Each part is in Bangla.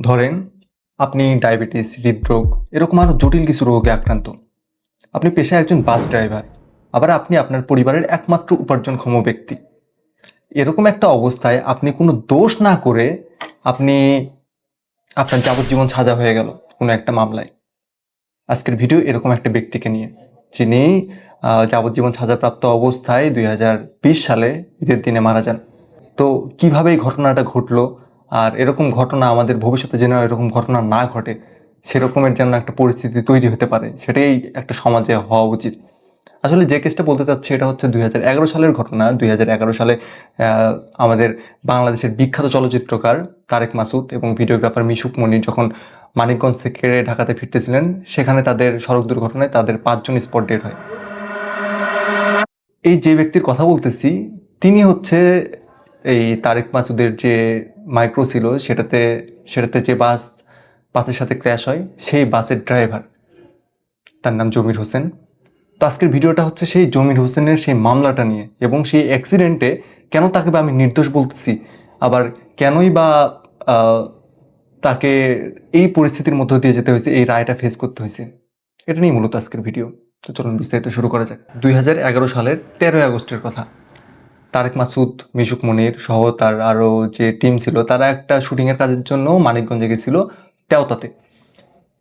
ধরেন আপনি ডায়াবেটিস, হৃদরোগ, এরকম আরও জটিল কিছু রোগে আক্রান্ত। আপনি পেশায় একজন বাস ড্রাইভার, আবার আপনি আপনার পরিবারের একমাত্র উপার্জনক্ষম ব্যক্তি। এরকম একটা অবস্থায় আপনি কোনো দোষ না করে আপনি আপনার যাবজ্জীবন সাজা হয়ে গেল কোনো একটা মামলায়। আজকের ভিডিও এরকম একটা ব্যক্তিকে নিয়ে, যিনি যাবজ্জীবন সাজাপ্রাপ্ত অবস্থায় দুই হাজার বিশ সালে ঈদের দিনে মারা যান। তো কীভাবে এই ঘটনাটা ঘটলো আর এরকম ঘটনা আমাদের ভবিষ্যতে যেন এরকম ঘটনা না ঘটে, সেরকমের যেন একটা পরিস্থিতি তৈরি হতে পারে, সেটাই একটা সমাজে হওয়া উচিত। আসলে যে কেসটা বলতে চাচ্ছি এটা হচ্ছে দুই হাজার এগারো সালের ঘটনা। দুই হাজার এগারো সালে আমাদের বাংলাদেশের বিখ্যাত চলচ্চিত্রকার তারেক মাসুদ এবং ভিডিওগ্রাফার মিশুক মনির যখন মানিকগঞ্জ থেকে ঢাকাতে ফিরতেছিলেন, সেখানে তাদের সড়ক দুর্ঘটনায় তাদের পাঁচজন স্পট ডেট হয়। এই যে ব্যক্তির কথা বলতেছি, তিনি হচ্ছে এই তারেক মাসুদের যে মাইক্রো ছিল, সেটাতে সেটাতে যে বাস, বাসের সাথে ক্র্যাশ হয়, সেই বাসের ড্রাইভার তার নাম জমির হোসেন। তো আজকের ভিডিওটা হচ্ছে সেই জমির হোসেনের সেই মামলাটা নিয়ে এবং সেই অ্যাক্সিডেন্টে কেন তাকে বা আমি নির্দোষ বলতেছি, আবার কেনই বা তাকে এই পরিস্থিতির মধ্য দিয়ে যেতে হয়েছে, এই রায়টা ফেস করতে হয়েছে, এটা নিয়ে মূলত আজকের ভিডিও। তো চলুন বিস্তারিত শুরু করা যাক। দুই হাজার এগারো সালের তেরোই আগস্টের কথা। তারেক মাসুদ, মিশুক মনির সহ তার আরও যে টিম ছিল, তারা একটা শুটিংয়ের কাজের জন্য মানিকগঞ্জে গেছিল তেওতাতে।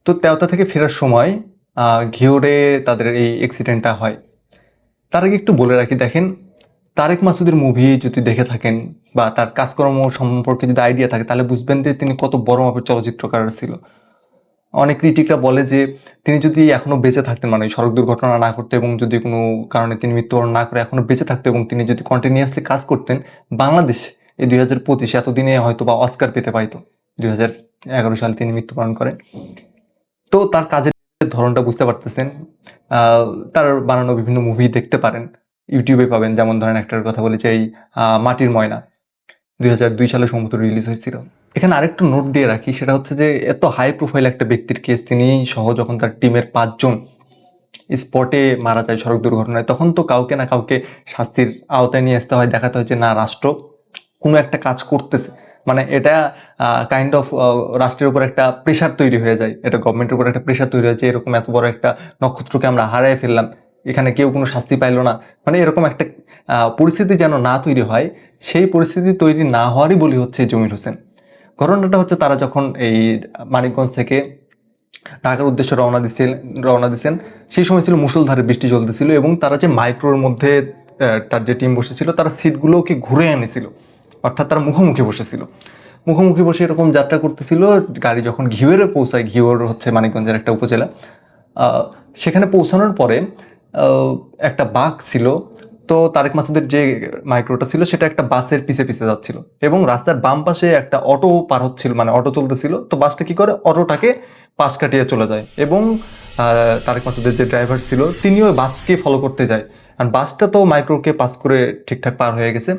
তো তেওতা থেকে ফেরার সময় ঘিওরে তাদের এই অ্যাক্সিডেন্টটা হয়। তার আগে একটু বলে রাখি, দেখেন, তারেক মাসুদের মুভি যদি দেখে থাকেন বা তার কাজকর্ম সম্পর্কে যদি আইডিয়া থাকে, তাহলে বুঝবেন যে তিনি কত বড় মাপের চলচ্চিত্রকার ছিল। অনেক ক্রিটিকরা বলে যে, তিনি যদি এখনও বেঁচে থাকতেন মানে সড়ক দুর্ঘটনা না করতে এবং যদি কোনো কারণে তিনি মৃত্যুবরণ না করে এখনও বেঁচে থাকতো এবং তিনি যদি কন্টিনিউয়াসলি কাজ করতেন, বাংলাদেশ এই দুই হাজার পঁচিশে এতদিনে হয়তো বা অস্কার পেতে পাইতো দুই হাজার এগারো সালে তিনি মৃত্যুবরণ করেন। তো তার কাজের ধরনটা বুঝতে পারতেছেন। তার বানানো বিভিন্ন মুভি দেখতে পারেন। ইউটিউবে পাবেন, যেমন ধরেন একটার কথা বলেছে, এই মাটির ময়না। দুই হাজার দুই সালে সম্ভবত রিলিজ হয়েছিল। এখানে আরেকটু নোট দিয়ে রাখি, সেটা হচ্ছে যে এত হাই প্রোফাইল একটা ব্যক্তির কেস তিনি সহ যখন তার টিমের পাঁচজন স্পটে মারা যায় সড়ক দুর্ঘটনায়, তখন তো কাউকে না কাউকে শাস্তির আওতায় নিয়ে আসতে হয়, দেখাতে হয় যে না, রাষ্ট্র কোনো একটা কাজ করতেছে। মানে এটা কাইন্ড অফ রাষ্ট্রের উপর একটা প্রেশার তৈরি হয়ে যায়, এটা গভর্নমেন্টের উপর একটা প্রেশার তৈরি হয়েছে এরকম এত বড় একটা নক্ষত্রকে আমরা হারায় ফেললাম, এখানে কেউ কোনো শাস্তি পাইলো না। মানে এরকম একটা পরিস্থিতি যেন না তৈরি হয়, সেই পরিস্থিতি তৈরি না হওয়ারই বলি হচ্ছে জমির হোসেন। ঘটনাটা হচ্ছে তারা যখন এই মানিকগঞ্জ থেকে ঢাকার উদ্দেশ্যে রওনা দিছিল, রওনা দিছেন, সেই সময় ছিল মুষলধারে বৃষ্টি চলতেছিল এবং তারা যে মাইক্রোর মধ্যে তার যে টিম বসেছিল, তারা সিটগুলোকে ঘুরে এনেছিল। অর্থাৎ তারা মুখোমুখি বসেছিল। মুখোমুখি বসে এরকম যাত্রা করতেছিল, গাড়ি যখন ঘিওরে পৌঁছায়, ঘিওর হচ্ছে মানিকগঞ্জের একটা উপজেলা সেখানে পৌঁছানোর পরে একটা বাঘ ছিল তো তারেক মাসুদের যে মাইক্রোটা ছিল, সেটা একটা বাসের পিছে পিছে যাচ্ছিল এবং রাস্তার বাম পাশে একটা অটো পার হচ্ছিল মানে অটো চলতেছিল। তো বাসটা কি করে? অটোটাকে পাশ কাটিয়ে চলে যায় এবং তারেক মাসুদের যে ড্রাইভার ছিল, তিনিও বাসকে ফলো করতে যায়। আর বাসটা তো মাইক্রোকে পাস করে ঠিকঠাক পার হয়ে গেছে।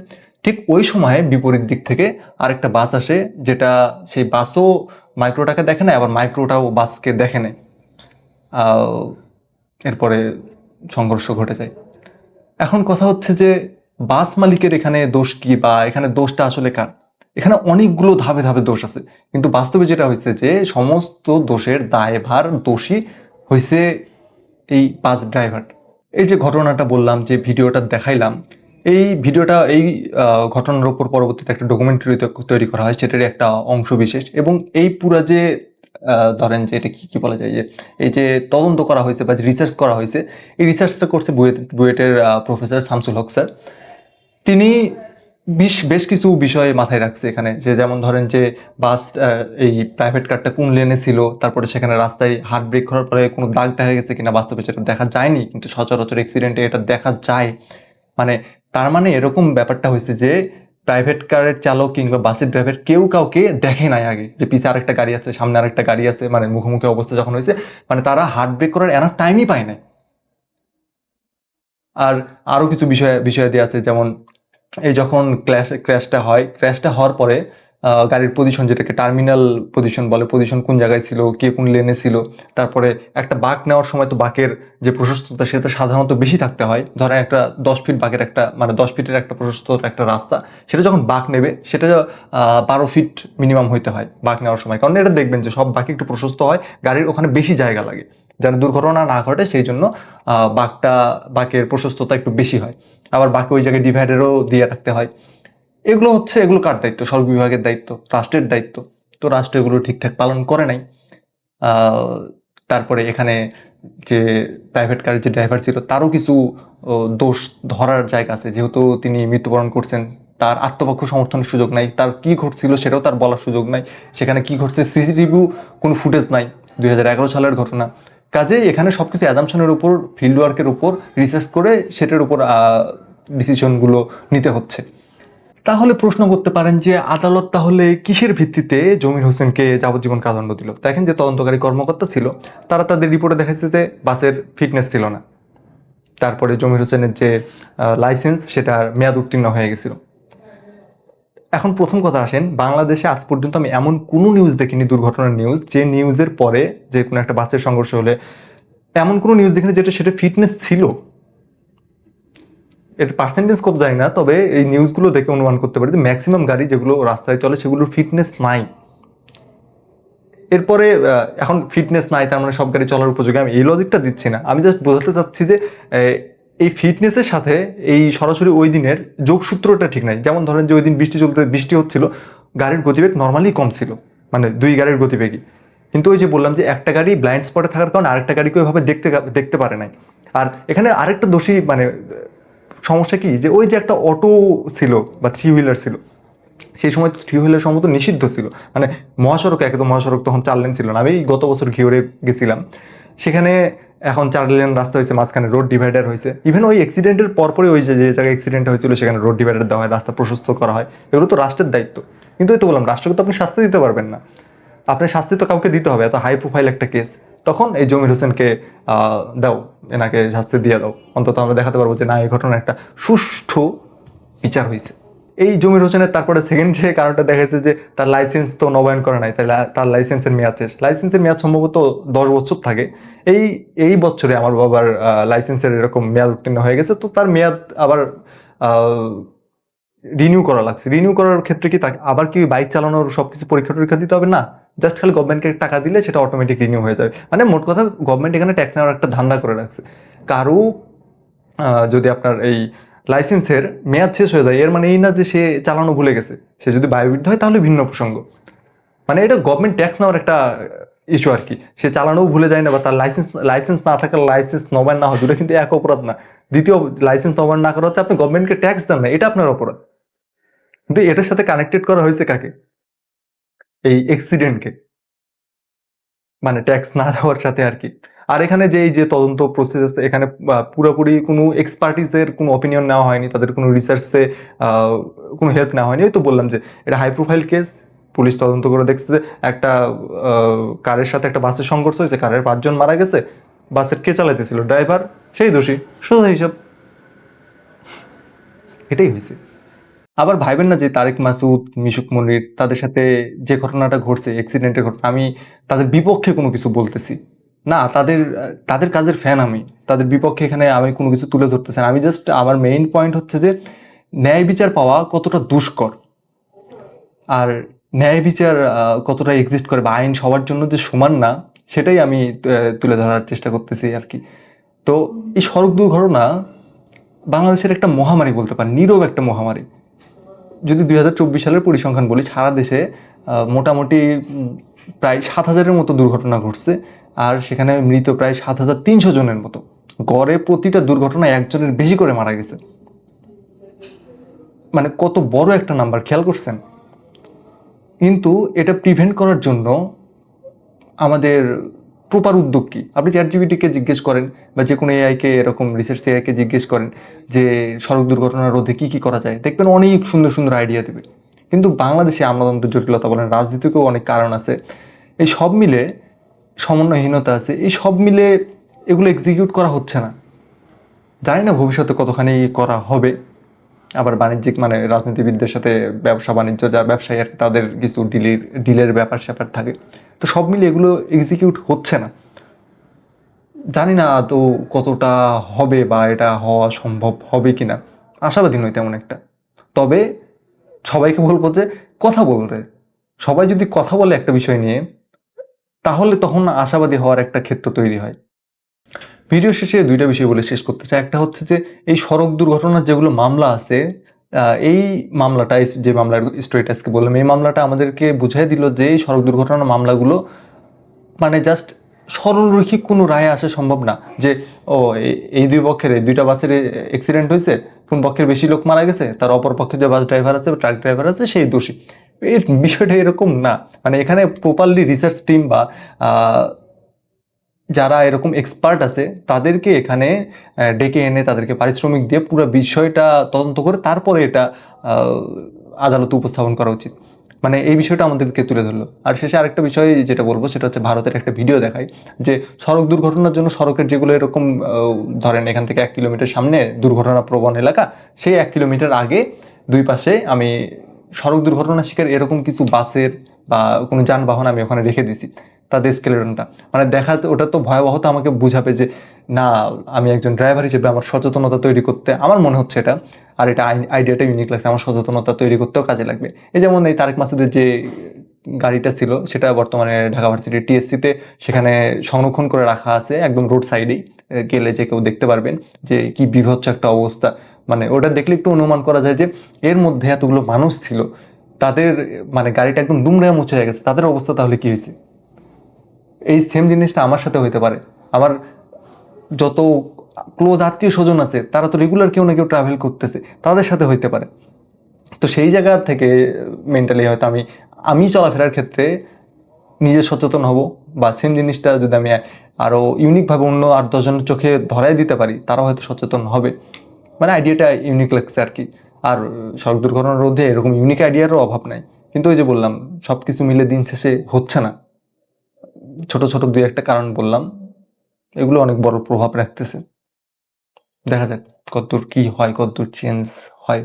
ঠিক ওই সময়ে বিপরীত দিক থেকে আরেকটা বাস আসে, যেটা সেই বাসও মাইক্রোটাকে দেখে না আবার মাইক্রোটাও বাসকে দেখে নেয় এরপরে সংঘর্ষ ঘটে যায়। এখন কথা হচ্ছে যে বাস মালিকের এখানে দোষ কি বা এখানে দোষটা আসলে কার? এখানে অনেকগুলো ধাপে ধাপে দোষ আছে। কিন্তু বাস্তবে যেটা হয়েছে যে সমস্ত দোষের দায়ভার দোষী হয়েছে এই বাস ড্রাইভার। এই যে ঘটনাটা বললাম, যে ভিডিওটা দেখাইলাম, এই ভিডিওটা, এই ঘটনার উপর পরবর্তীতে একটা ডকুমেন্টারি তৈরি করা হয়, সেটারই একটা অংশ বিশেষ এবং এই পুরা যে ধরেন যে এটা কি কি বলা যায় যে, এই যে তদন্ত করা হয়েছে বা রিসার্চ করা হয়েছে, এই রিসার্চটা করছে বুয়েট, বুয়েটের প্রফেসর শামসুল হক স্যার। তিনি বেশ বেশ কিছু বিষয়ে মাথায় রাখছে এখানে, যে যেমন ধরেন যে বাস এই প্রাইভেট কারটা কোন লেনে ছিল, তারপরে সেখানে রাস্তায় হার্ট ব্রেক করার পরে কোনো দাগ দেখা গেছে কিনা, বাস্তবে সেটা দেখা যায়নি, কিন্তু সচরাচর অ্যাক্সিডেন্টে এটা দেখা যায়। মানে তার মানে এরকম ব্যাপারটা হয়েছে যে প্রাইভেট কারের চালক কিংবা বাসের ড্রাইভার কেউ কাউকে দেখে নাই আগে যে পিছে আরেকটা গাড়ি আছে, সামনে আরেকটা গাড়ি আছে মানে মুখোমুখি অবস্থা যখন হয়েছে মানে তারা হার্ট ব্রেক করার এনাফ টাইমই পায় নাই। আর আরও কিছু বিষয় বিষয় দিয়ে আছে, যেমন এই যখন ক্র্যাশ ক্র্যাশটা হয় ক্র্যাশটা হওয়ার পরে গাড়ির পজিশন যেটাকে টার্মিনাল পজিশন বলে পজিশন কোন জায়গায় ছিল কে কোন লেনে ছিল তারপরে একটা বাঁক নেওয়ার সময় তো বাঁকের যে প্রশস্ততা সেটা সাধারণত বেশি থাকতে হয়। ধরেন একটা দশ ফিট বাঁকের একটা মানে দশ ফিটের একটা প্রশস্ত একটা রাস্তা সেটা যখন বাঁক নেবে সেটা বারো ফিট মিনিমাম হইতে হয় বাঁক নেওয়ার সময়। কারণ এটা দেখবেন যে সব বাঁকে একটু প্রশস্ত হয় গাড়ির ওখানে বেশি জায়গা লাগে যেন দুর্ঘটনা না ঘটে সেই জন্য আহ, বাঁকটা বাঁকের প্রশস্ততা একটু বেশি হয়। আবার বাকি ওই জায়গায় ডিভাইডারও দিয়ে রাখতে হয়। এগুলো হচ্ছে, এগুলো কার দায়িত্ব? সড়ক বিভাগের দায়িত্ব, রাষ্ট্রের দায়িত্ব। তো রাষ্ট্র এগুলো ঠিকঠাক পালন করে নাই। তারপরে এখানে যে প্রাইভেট কারের যে ড্রাইভার ছিল, তারও কিছু দোষ ধরার জায়গা আছে। যেহেতু তিনি মৃত্যুবরণ করছেন, তার আত্মপক্ষ সমর্থনের সুযোগ নাই, তার কি ঘটছিল সেটাও তার বলার সুযোগ নাই। সেখানে কি ঘটছে সিসিটিভিও কোনো ফুটেজ নাই দু হাজার এগারো সালের ঘটনা। কাজেই এখানে সব কিছু অ্যাজামশনের উপর ফিল্ড ওয়ার্কের উপর রিসার্চ করে সেটার উপর ডিসিশনগুলো নিতে হচ্ছে। তাহলে প্রশ্ন করতে পারেন যে আদালত তাহলে কিসের ভিত্তিতে জমির হোসেনকে যাবজ্জীবন কারাদণ্ড দিল? দেখেন যে তদন্তকারী কর্মকর্তা ছিল, তারা তাদের রিপোর্টে দেখাচ্ছে যে বাসের ফিটনেস ছিল না। তারপরে জমির হোসেনের যে লাইসেন্স সেটার মেয়াদ উত্তীর্ণ হয়ে গেছিল। এখন প্রথম কথা আসেন, বাংলাদেশে আজ পর্যন্ত আমি এমন কোনো নিউজ দেখিনি, দুর্ঘটনার নিউজ যে নিউজের পরে যে কোনো একটা বাসের সংঘর্ষ হলে, এমন কোনো নিউজ দেখিনি যেটা সেটা ফিটনেস ছিল। এর পার্সেন্টেজ কত জানি না, তবে এই নিউজগুলো দেখে অনুমান করতে পারি যে ম্যাক্সিমাম গাড়ি যেগুলো রাস্তায় চলে সেগুলোর ফিটনেস নাই। এরপরে এখন ফিটনেস নাই, তার মানে সব গাড়ি চলার উপযোগী। আমি এই লজিকটা দিচ্ছি না। আমি জাস্ট বোঝাতে চাচ্ছি যে এই ফিটনেসের সাথে এই সরাসরি ওই দিনের যোগসূত্রটা ঠিক নাই। যেমন ধরেন যে ওই দিন বৃষ্টি চলতে, বৃষ্টি হচ্ছিল, গাড়ির গতিবেগ নর্মালি কম ছিল মানে দুই গাড়ির গতিবেগই। কিন্তু ওই যে বললাম যে একটা গাড়ি ব্লাইন্ড স্পটে থাকার কারণে আরেকটা গাড়িকে ওইভাবে দেখতে দেখতে পারে নাই। আর এখানে আরেকটা দোষী মানে সমস্যা কি? যে ওই যে একটা অটো ছিল বা থ্রি হুইলার ছিল, সেই সময় থ্রি হুইলার সম্ভবত নিষিদ্ধ ছিল। মানে মহাসড়ক, একদম মহাসড়ক তখন চার লেন ছিল না। আমি গত বছর ঘিওরে গেছিলাম। সেখানে এখন চার লেন রাস্তা হয়েছে, মাঝখানে রোড ডিভাইডার হয়েছে। ইভেন ওই অ্যাক্সিডেন্টের পরপরই ওই যে জায়গায় অ্যাক্সিডেন্ট হয়েছিল, সেখানে রোড ডিভাইডার দেওয়া হয়, রাস্তা প্রশস্ত করা হয়। এগুলো তো রাষ্ট্রের দায়িত্ব। কিন্তু ওই তো বললাম, রাষ্ট্রকে তো আপনি শাস্তি দিতে পারবেন না। আপনি শাস্তি তো কাউকে দিতে হবে, এত হাই প্রোফাইল একটা কেস তখন এই জমির হোসেনকে দাও, এনাকে শাস্তি দিয়ে দাও। অন্তত আমরা দেখাতে পারব যে না, এই ঘটনা একটা সুষ্ঠু বিচার হয়েছে। এই জমির হোসেনের তারপরে সেকেন্ড যে কারণটা দেখা যাচ্ছে যে তার লাইসেন্স তো নবায়ন করে নাই, তাহলে তার লাইসেন্সের মেয়াদ শেষ। লাইসেন্সের মেয়াদ সম্ভবত দশ বছর থাকে। এই এই বছরে আমার বাবার লাইসেন্সের এরকম মেয়াদ উত্তীর্ণ হয়ে গেছে। তো তার মেয়াদ আবার রিনিউ করা লাগছে। রিনিউ করার ক্ষেত্রে কি আবার কি বাইক চালানোর সব কিছু পরীক্ষা টরীক্ষা দিতে হবে? না। জাস্ট খালি গভর্নমেন্টকে টাকা দিলে সেটা অটোমেটিক রিনিউ হয়ে যাবে। মানে মোট কথা গভর্নমেন্ট এখানে ট্যাক্স নেওয়ার একটা ধান্দা করে রাখছে। কারও যদি আপনার এই লাইসেন্সের মেয়াদ শেষ হয়ে যায়, এর মানে এই না যে সে চালানো ভুলে গেছে। সে যদি বায়ুবিদ্ধ হয়, তাহলে ভিন্ন প্রসঙ্গ। মানে এটা গভর্নমেন্ট ট্যাক্স নেওয়ার একটা ইস্যু আর কি। সে চালানোও ভুলে যায় না বা তার লাইসেন্স লাইসেন্স না থাকার লাইসেন্স নবায়ন না হয় দুটো কিন্তু এক অপরাধ না। দ্বিতীয় লাইসেন্স নবায়ন না করা হচ্ছে, আপনি গভর্নমেন্টকে ট্যাক্স দেন না। এটা আপনার অপরাধ। কিন্তু এটার সাথে কানেক্টেড করা হয়েছে কাকে? এই অ্যাক্সিডেন্টকে মানে ট্যাক্স না দেওয়ার সাথে আর কি। আর এখানে যে এই যে তদন্ত প্রসেস আছে, এখানে পুরোপুরি কোনো এক্সপার্টিসের কোনো অপিনিয়ন নেওয়া হয়নি, তাদের কোনো রিসার্চে কোনো হেল্প নেওয়া হয়নি। ওই তো বললাম যে, এটা হাই প্রোফাইল কেস পুলিশ তদন্ত করে দেখছে যে, একটা কারের সাথে একটা বাসের সংঘর্ষ হয়েছে, কারের পাঁচজন মারা গেছে, বাসের কে চালাইতেছিল? ড্রাইভার, সেই দোষী, সোজা হিসাব। এটাই হয়েছে। আবার ভাইবেন না যে তারেক মাসুদ মিশুক মনির, তাদের সাথে যে ঘটনাটা ঘটছে অ্যাক্সিডেন্টের ঘটনা, আমি তাদের বিপক্ষে কোনো কিছু বলতেছি। না, তাদের তাদের কাজের ফ্যান আমি। তাদের বিপক্ষে এখানে আমি কোনো কিছু তুলে ধরতেছি না। আমি জাস্ট আমার মেইন পয়েন্ট হচ্ছে যে ন্যায় বিচার পাওয়া কতটা দুষ্কর। আর ন্যায় বিচার কতটা এক্সিস্ট করে বা আইন সবার জন্য যে সমান না, সেটাই আমি তুলে ধরার চেষ্টা করতেছি আর কি। তো এই সড়ক দুর্ঘটনা বাংলাদেশের একটা মহামারী বলতে পারেন, নীরব একটা মহামারী। যদি দুই হাজার চব্বিশ সালের পরিসংখ্যান বলি, সারা দেশে মোটামুটি প্রায় সাত হাজারের মতো দুর্ঘটনা ঘটছে। আর সেখানে মৃত প্রায় সাত হাজার তিনশো জনের মতো। গড়ে প্রতিটা দুর্ঘটনায় একজনের বেশি করে মারা গেছে। মানে কত বড় একটা নাম্বার খেয়াল করছেন? কিন্তু এটা প্রিভেন্ট করার জন্য আমাদের প্রপার উদ্যোগ কি? আপনি চ্যাট জিবিটিকে জিজ্ঞেস করেন বা যে কোনো এআইকে এরকম রিসার্চ এআইকে জিজ্ঞেস করেন যে সড়ক দুর্ঘটনা রোধে কী কী করা যায়, দেখবেন অনেক সুন্দর সুন্দর আইডিয়া দেবে। কিন্তু বাংলাদেশে আমলাতন্ত্র জটিলতা বলেন, রাজনীতিকেও অনেক কারণ আছে। এই সব মিলে সমন্বয়হীনতা আছে, এই সব মিলে এগুলো এক্সিকিউট করা হচ্ছে না। জানি না ভবিষ্যতে কতখানি করা হবে। আবার বাণিজ্যিক মানে রাজনীতিবিদদের সাথে ব্যবসা বাণিজ্য যারা ব্যবসায়ী তাদের কিছু ডিলের ডিলের ব্যাপার স্যাপার থাকে। তো সব মিলে এগুলো এক্সিকিউট হচ্ছে না। জানি না তো কতটা হবে বা এটা হওয়া সম্ভব হবে কি না আশাবাদী নই তেমন একটা। তবে সবাইকে বলব যে কথা বলতে। সবাই যদি কথা বলে একটা বিষয় নিয়ে, তাহলে তখন আশাবাদী হওয়ার একটা ক্ষেত্র তৈরি হয়। ভিডিও শেষে দুইটা বিষয় বলে শেষ করতে চাই। একটা হচ্ছে যে এই সড়ক দুর্ঘটনার যেগুলো মামলা আছে এই মামলাটা যে মামলার স্টোরিটা আজকে বললাম, এই মামলাটা আমাদেরকে বুঝাই দিল যে এই সড়ক দুর্ঘটনার মামলাগুলো মানে জাস্ট সরলরৈখিক কোনো রায় আসা সম্ভব না। যে, ও এই- দুই পক্ষের, এই দুইটা বাসের অ্যাক্সিডেন্ট হয়েছে, কোন পক্ষের বেশি লোক মারা গেছে, তার অপর পক্ষে যে বাস ড্রাইভার আছে ট্রাক ড্রাইভার আছে, সেই দোষী। এর বিষয়টা এরকম না। মানে এখানে প্রপারলি রিসার্চ টিম বা যারা এরকম এক্সপার্ট আছে, তাদেরকে এখানে ডেকে এনে তাদেরকে পারিশ্রমিক দিয়ে পুরো বিষয়টা তদন্ত করে তারপরে এটা আদালতে উপস্থাপন করা উচিত। মানে এই বিষয়টা আমাদেরকে তুলে ধরলো। আর শেষে আরেকটা বিষয় যেটা বলব, সেটা হচ্ছে ভারতের একটা ভিডিও দেখায় যে সড়ক দুর্ঘটনার জন্য সড়কের যেগুলো এরকম ধরেন এখান থেকে এক কিলোমিটার সামনে দুর্ঘটনা প্রবণ এলাকা, সেই এক কিলোমিটার আগে দুই পাশে আমি সড়ক দুর্ঘটনা শিকার এরকম কিছু বাসের বা কোনো যানবাহন আমি ওখানে রেখে দিয়েছি। তাদের স্কেলেটনটা মানে দেখা ওটা তো ভয়াবহতা আমাকে বুঝাবে যে, না, আমি একজন ড্রাইভার হিসেবে আমার সচেতনতা তৈরি করতে আমার মনে হচ্ছে এটা। আর এটা আইডিয়াটা ইউনিক লাগছে, আমার সচেতনতা তৈরি করতেও কাজে লাগবে। এই যেমন এই তারেক মাসুদের যে গাড়িটা ছিল, সেটা বর্তমানে ঢাকা ভার্সিটির টিএসসিতে সেখানে সংরক্ষণ করে রাখা আছে, একদম রোড সাইডেই গেলে যে কেউ দেখতে পারবেন যে কি বিভৎস একটা অবস্থা। মানে ওটা দেখলে একটু অনুমান করা যায় যে, এর মধ্যে এতগুলো মানুষ ছিল, তাদের মানে গাড়িটা একদম দুমড়ে মুছে গেছে, তাদের অবস্থা তাহলে কি হয়েছে? এই সেম জিনিসটা আমার সাথে হইতে পারে। আমার যত ক্লোজ আত্মীয় স্বজন আছে, তারা তো রেগুলার কেউ না কেউ ট্রাভেল করতেছে, তাদের সাথে হইতে পারে। তো সেই জায়গা থেকে মেন্টালি হয়তো আমি আমি চলাফেরার ক্ষেত্রে নিজে সচেতন হব বা সেম জিনিসটা যদি আমি আরও ইউনিকভাবে অন্য আট দশজনের চোখে ধরাই দিতে পারি, তারাও হয়তো সচেতন হবে। মানে আইডিয়াটা ইউনিক লাগছে আর কি। আর সড়ক দুর্ঘটনার রোধে এরকম ইউনিক আইডিয়ারও অভাব নাই। কিন্তু ওই যে বললাম সব কিছু মিলে দিন শেষে হচ্ছে না। ছোট ছোট দুই একটা কারণ বললাম। এগুলো অনেক বড় প্রভাব রাখতেছে। দেখা যাক কতদূর কি হয়, কতদূর চেঞ্জ হয়।